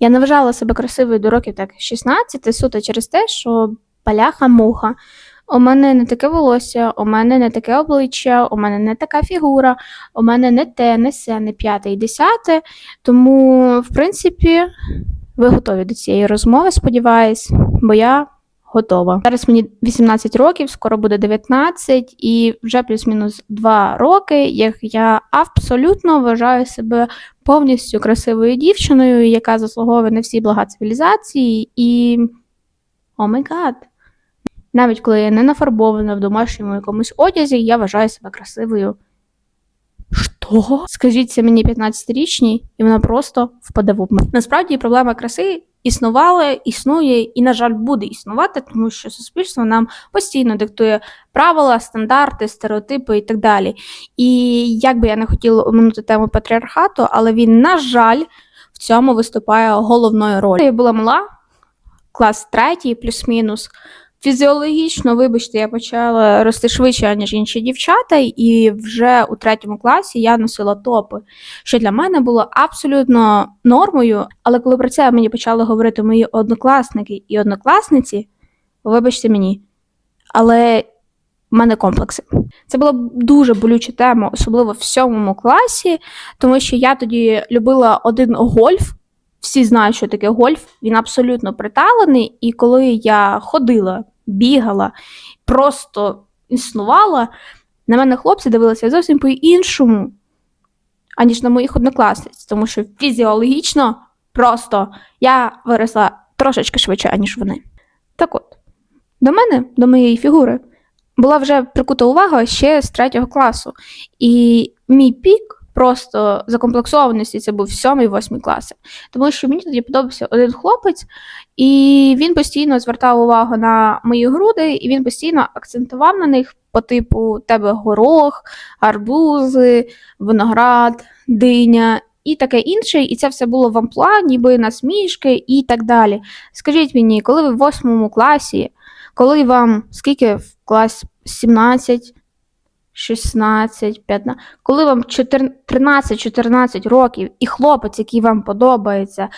Я не вважала себе красивою до років так 16, суто через те, що паляха-муха. У мене не таке волосся, у мене не таке обличчя, у мене не така фігура, у мене не те, не се, не п'яте і десяте. Тому, в принципі, ви готові до цієї розмови, сподіваюсь, бо я готова. Зараз мені 18 років, скоро буде 19, і вже плюс-мінус 2 роки, як я абсолютно вважаю себе повністю красивою дівчиною, яка заслуговує на всі блага цивілізації, і о май гад. Навіть коли я не нафарбована в домашньому якомусь одязі, я вважаю себе красивою. Що? Скажіть це мені 15-річній, і вона просто впаде в обман. Насправді проблема краси існувала, існує і, на жаль, буде існувати, тому що суспільство нам постійно диктує правила, стандарти, стереотипи і так далі. І як би я не хотіла оминути тему патріархату, але він, на жаль, в цьому виступає головною роль. Я була мала, клас третій, плюс-мінус. Фізіологічно, вибачте, я почала рости швидше, ніж інші дівчата, і вже у третьому класі я носила топи, що для мене було абсолютно нормою. Але коли про це мені почали говорити мої однокласники і однокласниці, вибачте мені, але в мене комплекси. Це була дуже болюча тема, особливо в сьомому класі, тому що я тоді любила один гольф. Всі знають, що таке гольф. Він абсолютно приталений, і коли я ходила, бігала, просто існувала, на мене хлопці дивилися зовсім по-іншому, аніж на моїх однокласниць, тому що фізіологічно просто я виросла трошечки швидше, аніж вони. Так от, до мене, до моєї фігури, була вже прикута увага ще з третього класу. І мій пік просто закомплексованості це був сьомий, восьмий класи. Тому що мені тоді подобався один хлопець, і він постійно звертав увагу на мої груди, і він постійно акцентував на них по типу тебе горох, арбузи, виноград, диня. І таке інше, і це все було в амплуа, ніби насмішки і так далі. Скажіть мені, коли ви в восьмому класі, коли вам скільки в клас 17, 16, 15, коли вам 13-14 років, і хлопець, який вам подобається,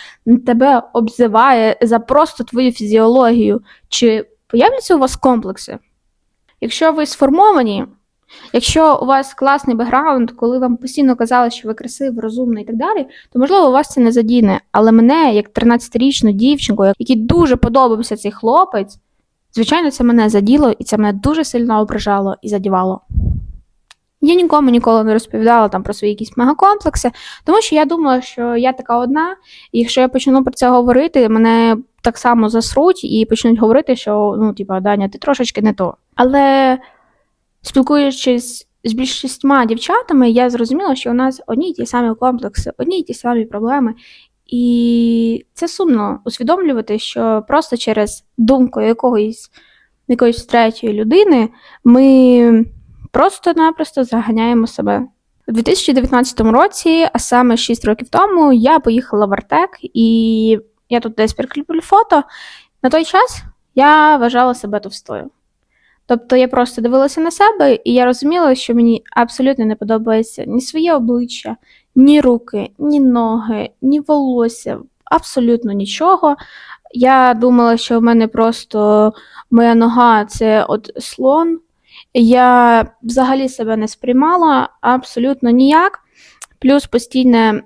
тебе обзиває за просто твою фізіологію, чи появляться у вас комплекси? Якщо ви сформовані, якщо у вас класний бекграунд, коли вам постійно казали, що ви красивий, розумний і так далі, то можливо у вас це не задіне. Але мене, як 13-річну дівчинку, якій дуже подобався цей хлопець, звичайно, це мене заділо, і це мене дуже сильно ображало і задівало. Я нікому ніколи не розповідала там про свої якісь мегакомплекси, тому що я думала, що я така одна, і якщо я почну про це говорити, мене так само засруть і почнуть говорити, що ну, типа, Даня, ти трошечки не то. Але спілкуючись з більшістю дівчатами, я зрозуміла, що у нас одні й ті самі комплекси, одні й ті самі проблеми. І це сумно усвідомлювати, що просто через думку якогось якоїсь третьої людини ми просто-напросто заганяємо себе. У 2019 році, а саме 6 років тому, я поїхала в Артек, і я тут десь прикріплю фото. На той час я вважала себе товстою. Тобто я просто дивилася на себе, і я розуміла, що мені абсолютно не подобається ні своє обличчя, ні руки, ні ноги, ні волосся, абсолютно нічого. Я думала, що в мене просто моя нога це от слон. Я взагалі себе не сприймала абсолютно ніяк. Плюс постійне,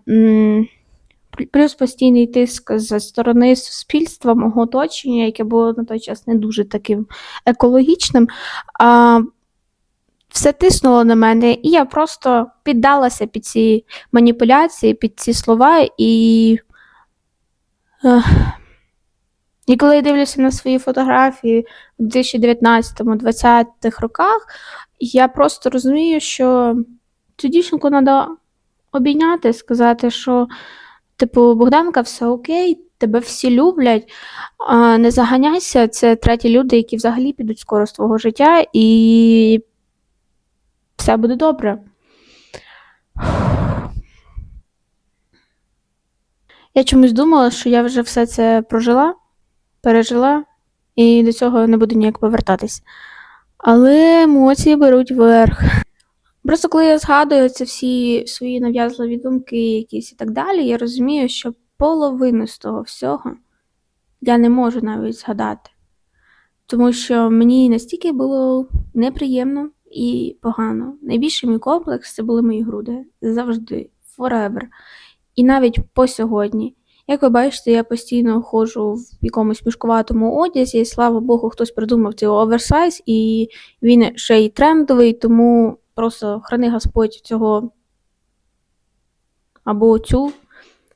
плюс постійний тиск зі сторони суспільства, мого оточення, яке було на той час не дуже таким екологічним. А, Все тиснуло на мене, і я просто піддалася під ці маніпуляції, під ці слова, і. І коли я дивлюся на свої фотографії в 2019-2020 роках, я просто розумію, що цю дівчинку треба обійняти, сказати, що, типу, Богданка, все окей, тебе всі люблять, не заганяйся, це треті люди, які взагалі підуть скоро з твого життя, і все буде добре. Я чомусь думала, що я вже все це прожила пережила і до цього не буду ніяк повертатись. Але емоції беруть верх. Просто коли я згадую це всі свої нав'язливі думки якісь і так далі, я розумію, що половину з того всього я не можу навіть згадати. Тому що мені настільки було неприємно і погано. Найбільший мій комплекс це були мої груди. Завжди, forever. І навіть по сьогодні. Як ви бачите, я постійно ходжу в якомусь мішкуватому одязі, і слава Богу, хтось придумав цей оверсайз, і він ще й трендовий, тому просто храни Господь цього або цю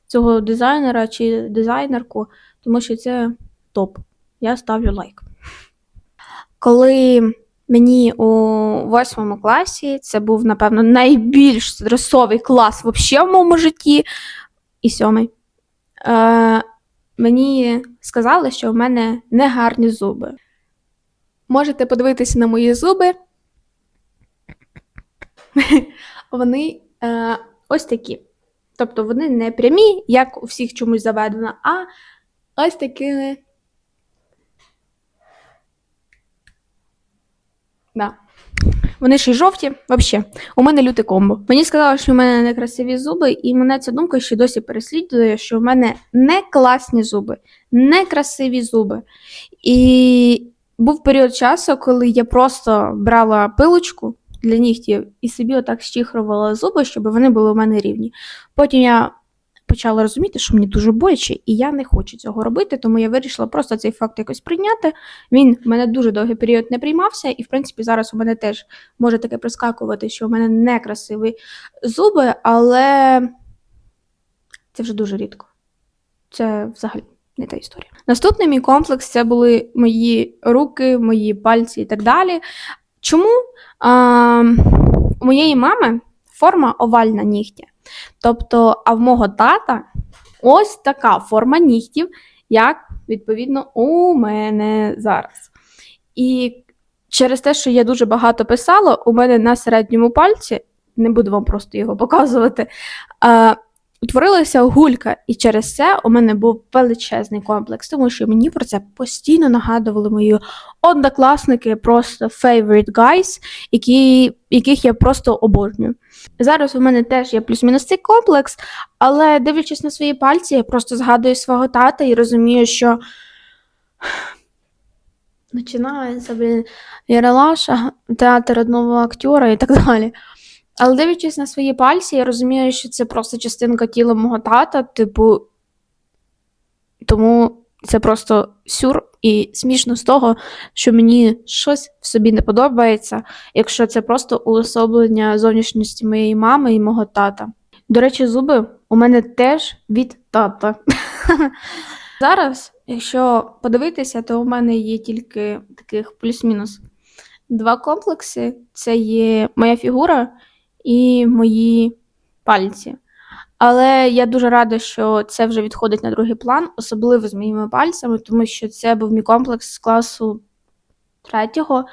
цього дизайнера чи дизайнерку, тому що це топ. Я ставлю лайк. Коли мені у восьмому класі це був, напевно, найбільш стресовий клас взагалі в моєму житті, і сьомий. Е, мені сказали, що в мене негарні зуби. Можете подивитися на мої зуби. Вони е, ось такі. Тобто вони не прямі, як у всіх чомусь заведено, а ось такими. Да. Вони ще й жовті, взагалі. У мене люте комбо. Мені сказали, що в мене некрасиві зуби, і мене ця думка ще досі переслідує, що в мене не класні зуби, не красиві зуби. І був період часу, коли я просто брала пилочку для нігтів і собі отак щихрувала зуби, щоб вони були у мене рівні. Потім я почала розуміти, що мені дуже боляче, і я не хочу цього робити, тому я вирішила просто цей факт якось прийняти. Він в мене дуже довгий період не приймався, і в принципі зараз у мене теж може таке прискакувати, що у мене некрасиві зуби, але це вже дуже рідко. Це взагалі не та історія. Наступний мій комплекс це були мої руки, мої пальці і так далі. Чому а, у моєї мами форма овальна нігтя? Тобто, а в мого тата ось така форма нігтів, як відповідно у мене зараз. І через те, що я дуже багато писала, у мене на середньому пальці, не буду вам просто його показувати, а, утворилася гулька, і через це у мене був величезний комплекс, тому що мені про це постійно нагадували мої однокласники, просто favorite guys, які, яких я просто обожнюю. Зараз у мене теж є плюс-мінус цей комплекс, але дивлячись на свої пальці, я просто згадую свого тата і розумію, що починається, блін, Яралаша, театр одного актера і так далі. Але дивлячись на свої пальці, я розумію, що це просто частинка тіла мого тата, типу, тому це просто сюр і смішно з того, що мені щось в собі не подобається, якщо це просто уособлення зовнішньості моєї мами і мого тата. До речі, зуби у мене теж від тата. Зараз, якщо подивитися, то у мене є тільки таких плюс-мінус два комплекси: це є моя фігура і мої пальці. Але я дуже рада, що це вже відходить на другий план, особливо з моїми пальцями, тому що це був мій комплекс з класу третього.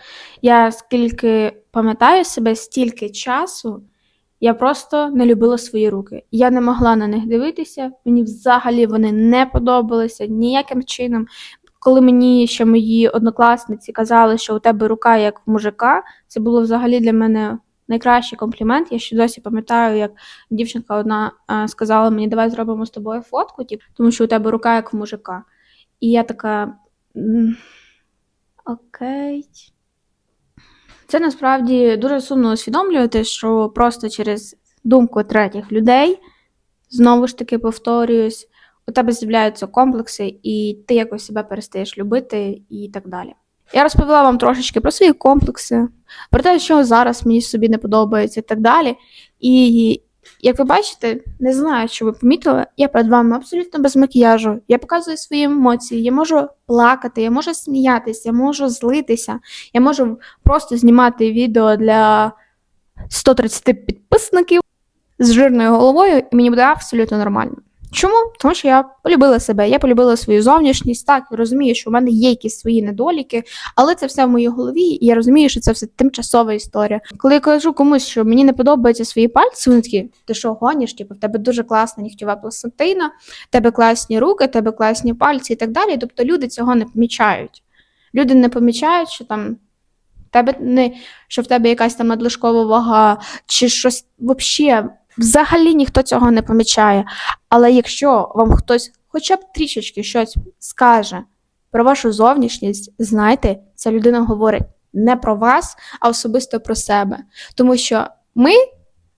Я скільки пам'ятаю себе, стільки часу я просто не любила свої руки. Я не могла на них дивитися, мені взагалі вони не подобалися ніяким чином. Коли мені ще мої однокласниці казали, що у тебе рука як в мужика, це було взагалі для мене найкращий комплімент. Я ще досі пам'ятаю, як дівчинка одна сказала мені, давай зробимо з тобою фотку, типу, тому що у тебе рука як в мужика. І я така. Окей. Це насправді дуже сумно усвідомлювати, що просто через думку третіх людей, знову ж таки повторююсь, у тебе з'являються комплекси, і ти якось себе перестаєш любити і так далі. Я розповіла вам трошечки про свої комплекси, про те, що зараз мені собі не подобається і так далі. І як ви бачите, не знаю, що ви помітили, я перед вами абсолютно без макіяжу. Я показую свої емоції, я можу плакати, я можу сміятися, я можу злитися, я можу просто знімати відео для 130 підписників з жирною головою, і мені буде абсолютно нормально. Чому? Тому що я полюбила себе, я полюбила свою зовнішність. Так, я розумію, що в мене є якісь свої недоліки, але це все в моїй голові, і я розумію, що це все тимчасова історія. Коли я кажу комусь, що мені не подобаються свої пальці, вони такі, ти що гониш? Типу, в тебе дуже класна нігтєва пластина, в тебе класні руки, в тебе класні пальці і так далі. Тобто люди цього не помічають. Люди не помічають, що там. Тебе не що в тебе якась там надлишкова вага, чи щось взагалі Взагалі ніхто цього не помічає. Але якщо вам хтось хоча б трішечки щось скаже про вашу зовнішність, знайте, ця людина говорить не про вас, а особисто про себе. Тому що ми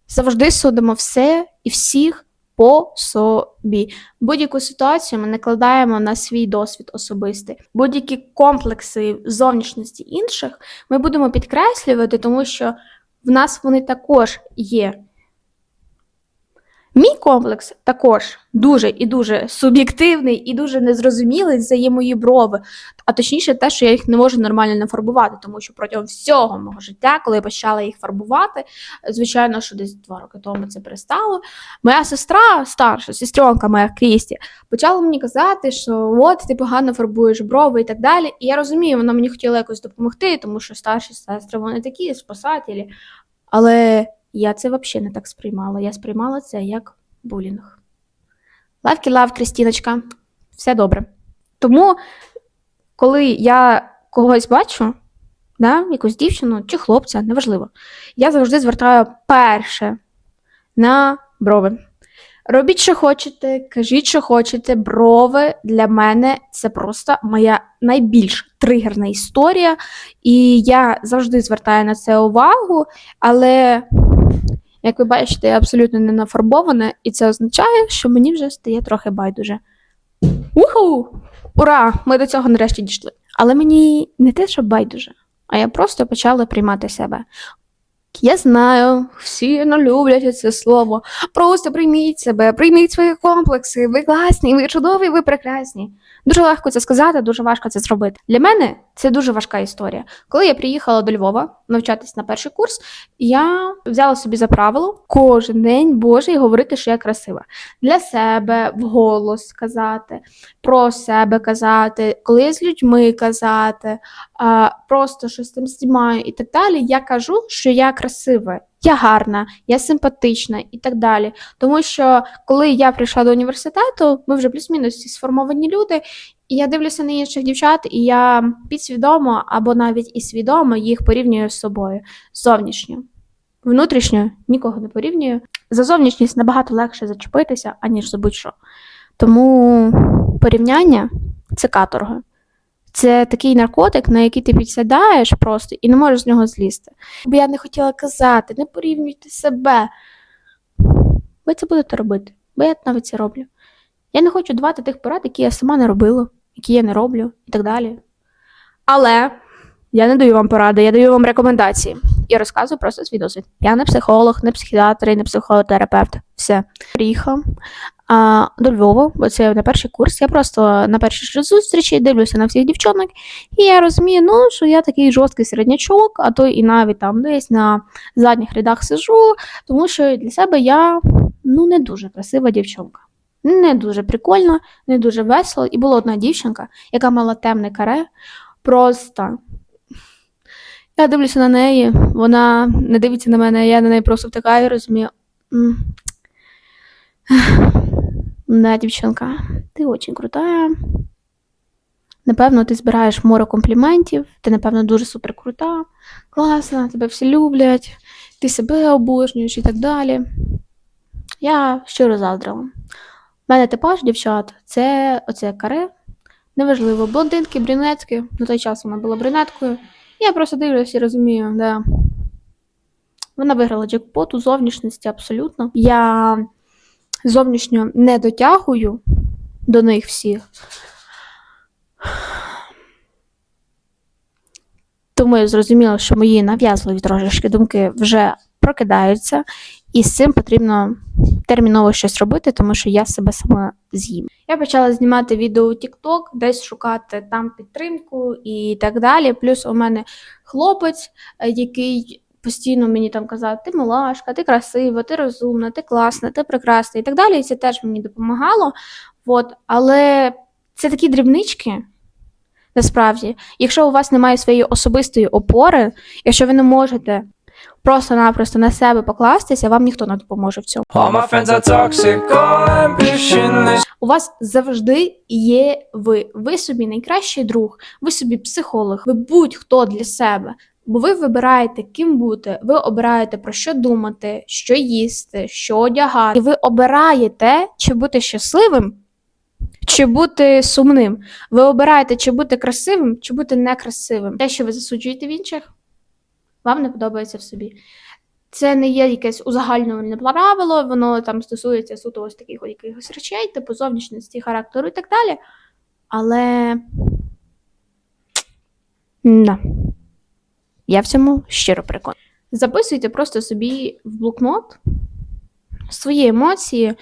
завжди судимо все і всіх по собі. Будь-яку ситуацію ми накладаємо на свій досвід особистий. Будь-які комплекси зовнішності інших ми будемо підкреслювати, тому що в нас вони також є. Мій комплекс також дуже і дуже суб'єктивний і дуже незрозумілий це є мої брови. А точніше, те, що я їх не можу нормально нафарбувати, тому що протягом всього мого життя, коли я почала їх фарбувати, звичайно, що десь два роки тому це перестало. Моя сестра, старша, сестренка моя Крісті, почала мені казати, що от ти погано фарбуєш брови і так далі. І я розумію, вона мені хотіла якось допомогти, тому що старші сестри вони такі спасателі. Але я це взагалі не так сприймала. Я сприймала це як булінг. Лавки лав, Крістіночка, все добре. Тому, коли я когось бачу, да, якусь дівчину чи хлопця, неважливо, я завжди звертаю перше на брови. Робіть, що хочете, кажіть, що хочете. Брови для мене це просто моя найбільш тригерна історія, і я завжди звертаю на це увагу, але, як ви бачите, я абсолютно не нафарбована, і це означає, що мені вже стає трохи байдуже. Уху! Ура! Ми до цього нарешті дійшли. Але мені не те, що байдуже, а я просто почала приймати себе. Я знаю, всі не люблять це слово. Просто прийміть себе, прийміть свої комплекси. Ви класні, ви чудові, ви прекрасні. Дуже легко це сказати, дуже важко це зробити. Для мене це дуже важка історія. Коли я приїхала до Львова навчатись на перший курс, я взяла собі за правило кожен день Божий говорити, що я красива. Для себе вголос казати, про себе казати, коли з людьми казати, просто щось там знімаю і так далі. Я кажу, що я красива. Я гарна, я симпатична і так далі. Тому що коли я прийшла до університету, ми вже плюс-мінус сформовані люди, і я дивлюся на інших дівчат, і я підсвідомо або навіть і свідомо їх порівнюю з собою зовнішньо. Внутрішньо нікого не порівнюю. За зовнішність набагато легше зачепитися, аніж за будь-що. Тому порівняння це каторга. Це такий наркотик, на який ти підсядаєш просто і не можеш з нього злізти. Бо я не хотіла казати, не порівнюйте себе. Ви це будете робити, бо я навіть це роблю. Я не хочу давати тих порад, які я сама не робила, які я не роблю і так далі. Але я не даю вам поради, я даю вам рекомендації. І розказую просто свій досвід. Я не психолог, не психіатр не психотерапевт. Все. Приїхав а, до Львова, бо це на перший курс. Я просто на першій ж зустрічі дивлюся на всіх дівчонок, і я розумію, ну, що я такий жорсткий середнячок, а то і навіть там десь на задніх рядах сижу, тому що для себе я ну, не дуже красива дівчонка. Не дуже прикольно, не дуже весело. І була одна дівчинка, яка мала темне каре. Просто я дивлюся на неї, вона не дивиться на мене, я на неї просто втикаю, розумію. «М, Да, дівчинка, ти дуже крута. Напевно, ти збираєш море компліментів, ти, напевно, дуже супер крута, класна, тебе всі люблять, ти себе обожнюєш і так далі. Я щиро заздрила. У мене типаж дівчат це оце каре. Неважливо, блондинки, брюнетки. На той час вона була брюнеткою. Я просто дивлюся і розумію, да. Вона виграла джекпот у зовнішності абсолютно. Я зовнішньо не дотягую до них всіх. Тому я зрозуміла, що мої нав'язливі трошечки думки вже прокидаються, і з цим потрібно терміново щось робити, тому що я себе сама з'їм. Я почала знімати відео у TikTok, десь шукати там підтримку і так далі. Плюс у мене хлопець, е, який постійно мені там казав: ти милашка, ти красива, ти розумна, ти класна, ти прекрасна і так далі. І це теж мені допомагало. От. Але це такі дрібнички. Насправді, якщо у вас немає своєї особистої опори, якщо ви не можете просто-напросто на себе покластися, вам ніхто не допоможе в цьому. У вас завжди є ви. Ви собі найкращий друг, ви собі психолог, ви будь-хто для себе. Бо ви вибираєте, ким бути, ви обираєте про що думати, що їсти, що одягати. І ви обираєте, чи бути щасливим, чи бути сумним. Ви обираєте, чи бути красивим, чи бути некрасивим. Те, що ви засуджуєте в інших, вам не подобається в собі. Це не є якесь узагальнювальне правило, воно там стосується суто ось таких якихось речей, типу зовнішності, характеру і так далі. Але. Да. Я в цьому щиро переконана. Записуйте просто собі в блокнот свої емоції.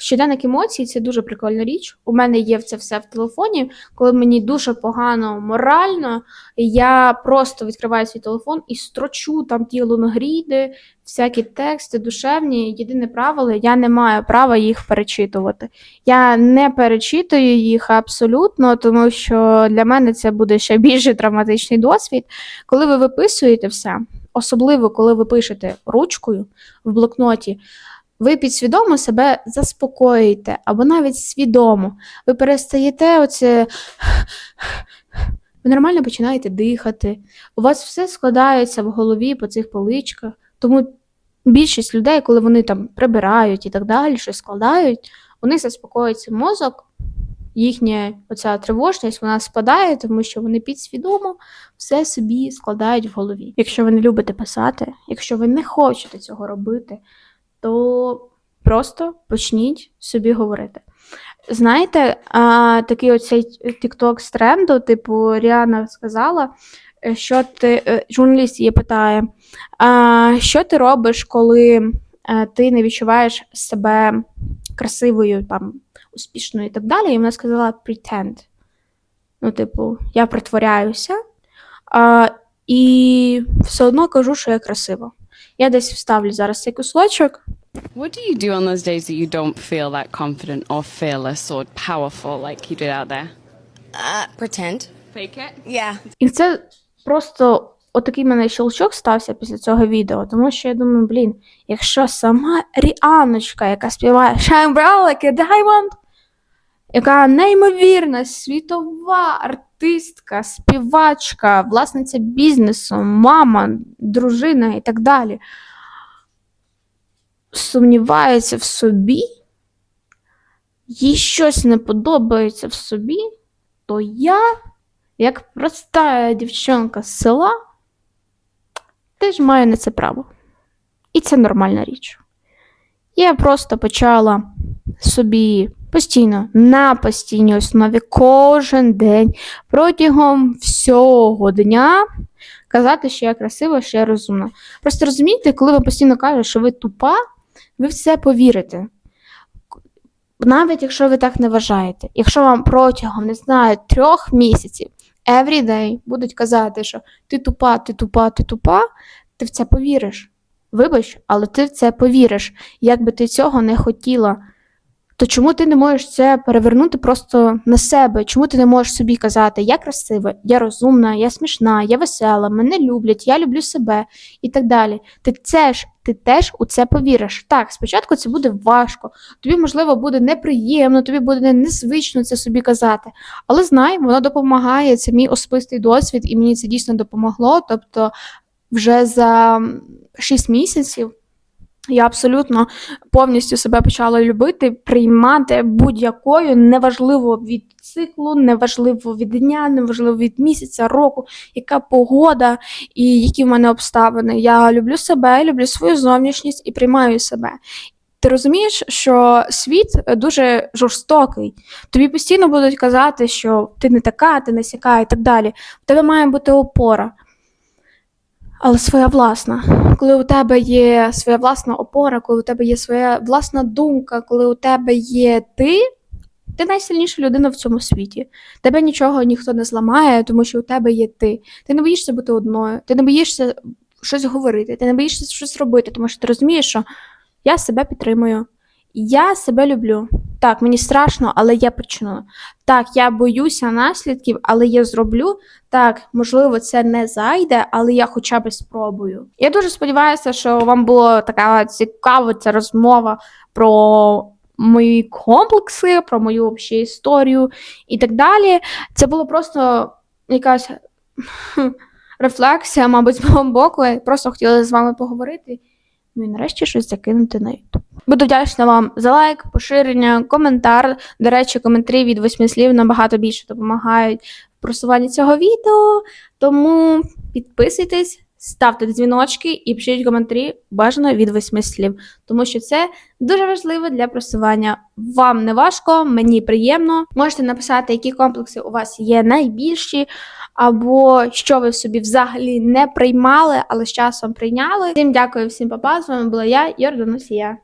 Щоденник емоцій це дуже прикольна річ. У мене є це все в телефоні. Коли мені дуже погано морально, я просто відкриваю свій телефон і строчу там ті лонгріди, всякі тексти душевні. Єдине правило, я не маю права їх перечитувати. Я не перечитую їх абсолютно, тому що для мене це буде ще більше травматичний досвід. Коли ви виписуєте все, особливо коли ви пишете ручкою в блокноті, ви підсвідомо себе заспокоюєте, або навіть свідомо. Ви перестаєте оце. Ви нормально починаєте дихати. У вас все складається в голові по цих поличках. Тому більшість людей, коли вони там прибирають і так далі, щось складають, у них заспокоюється мозок, їхня оця тривожність вона спадає, тому що вони підсвідомо все собі складають в голові. Якщо ви не любите писати, якщо ви не хочете цього робити, то просто почніть собі говорити. Знаєте, а, такий оцей TikTok з тренду, типу, Ріана сказала, що ти е, журналіст її питає, а, що ти робиш, коли е, ти не відчуваєш себе красивою, там, успішною і так далі. І вона сказала pretend. Ну, типу, я притворяюся, а, і все одно кажу, що я красива. Я десь вставлю зараз цей кусочок. What do you do on those days that you don't feel that confident or fearless or powerful like you did out there? Uh, pretend. Fake it? Yeah. І це просто отакий в мене щелчок стався після цього відео, тому що я думаю, блін, якщо сама Ріаночка, яка співає Shine Bright Like a Diamond, яка неймовірна, світова артистка, співачка, власниця бізнесу, мама, дружина і так далі, сумнівається в собі, їй щось не подобається в собі, то я як проста дівчинка з села, теж маю на це право. І це нормальна річ. Я просто почала собі постійно, на постійній основі, кожен день, протягом всього дня казати, що я красива, що я розумна. Просто розумієте, коли ви постійно кажете, що ви тупа, ви в це повірите. Навіть якщо ви так не вважаєте, якщо вам протягом, не знаю, трьох місяців every будуть казати, що ти тупа, ти тупа, ти тупа, ти в це повіриш. Вибач, але ти в це повіриш. Як би ти цього не хотіла, то чому ти не можеш це перевернути просто на себе? Чому ти не можеш собі казати, я красива, я розумна, я смішна, я весела, мене люблять, я люблю себе і так далі. Ти це ж, ти теж у це повіриш. Так, спочатку це буде важко, тобі, можливо, буде неприємно, тобі буде незвично це собі казати. Але знай, воно допомагає. Це мій особистий досвід, і мені це дійсно допомогло. Тобто, вже за 6 місяців я абсолютно повністю себе почала любити, приймати будь-якою, неважливо від циклу, неважливо від дня, неважливо від місяця, року, яка погода і які в мене обставини. Я люблю себе, люблю свою зовнішність і приймаю себе. Ти розумієш, що світ дуже жорстокий. Тобі постійно будуть казати, що ти не така, ти не сяка і так далі. У тебе має бути опора. Але своя власна. Коли у тебе є своя власна опора, коли у тебе є своя власна думка, коли у тебе є ти, ти найсильніша людина в цьому світі. Тебе нічого ніхто не зламає, тому що у тебе є ти. Ти не боїшся бути одною, ти не боїшся щось говорити, ти не боїшся щось робити, тому що ти розумієш, що я себе підтримую, я себе люблю. Так, мені страшно, але я почну. Так, я боюся наслідків, але я зроблю. Так, можливо, це не зайде, але я хоча б спробую. Я дуже сподіваюся, що вам була така цікава ця розмова про мої комплекси, про мою взагалі історію і так далі. Це було просто якась рефлексія, мабуть, з мого боку. Я просто хотіла з вами поговорити. Ну і нарешті щось закинути на YouTube. Буду вдячна вам за лайк, поширення, коментар. До речі, коментарі від восьми слів набагато більше допомагають в просуванні цього відео. Тому підписуйтесь, ставте дзвіночки і пишіть коментарі бажано від восьми слів, тому що це дуже важливо для просування. Вам не важко, мені приємно. Можете написати, які комплекси у вас є найбільші, або що ви собі взагалі не приймали, але з часом прийняли. Всім дякую, всім папа. З вами була я, Йорданусія.